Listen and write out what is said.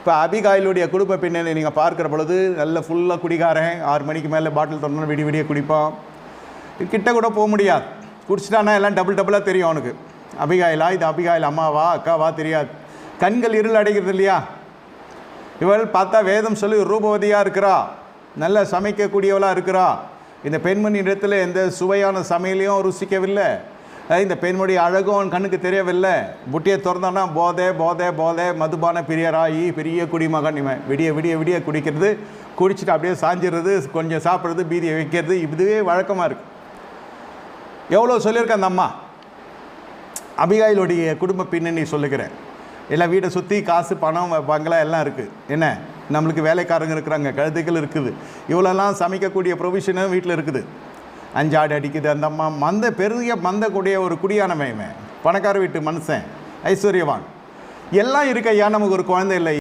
இப்போ அபிகாயிலுடைய குடும்ப பின்னணி நீங்கள் பார்க்குற பொழுது நல்ல ஃபுல்லாக குடிகாரன் ஆறு மணிக்கு மேலே பாட்டில் தொடர்ந்து விடிய விடிய குடிப்பான். கிட்ட கூட போக முடியாது. குடிச்சிட்டானா எல்லாம் டபுள் டபுளாக தெரியும் அவனுக்கு. அபிகாயிலா இது அபிகாயில் அம்மாவா அக்காவா தெரியாது. கண்கள் இருள் அடைகிறது இல்லையா? இவள் பார்த்தா வேதம் சொல்லி ரூபவதியாக இருக்கிறா. நல்ல சமைக்கக்கூடியவளாக இருக்கிறா. இந்த பெண்மணி இடத்துல எந்த சுவையான சமையலையும் ருசிக்கவில்லை. இந்த பெண்மொழி அழகும் அவன் கண்ணுக்கு தெரியவில்லை. புட்டியை திறந்தானா போதை போதை போதை மதுபான பிரியராகி பெரிய குடிமகன் இவன். விடிய விடிய விடிய குடிக்கிறது குடிச்சிட்டு அப்படியே சாஞ்சிடுறது கொஞ்சம் சாப்பிட்றது பீதியை வைக்கிறது இதுவே வழக்கமாக இருக்குது எவ்வளோ சொல்லியிருக்க அந்த அம்மா? அபிகாயிலுடைய குடும்ப பின்னணி சொல்லுகிறேன். எல்லாம் வீடை சுற்றி காசு பணம் பங்களா எல்லாம் இருக்குது என்ன? நம்மளுக்கு வேலைக்காரங்க இருக்கிறாங்க கழுதைகள் இருக்குது. இவ்வளோலாம் சமைக்கக்கூடிய ப்ரொவிஷனும் வீட்டில் இருக்குது. அஞ்சாடு அடிக்குது. அந்த அம்மா மந்த பெரிய மந்த கூடிய ஒரு குடியானமையுமே பணக்கார வீட்டு மனுஷன். ஐஸ்வர்யவான். எல்லாம் இருக்க ஐயா நமக்கு ஒரு குழந்தை இல்லை.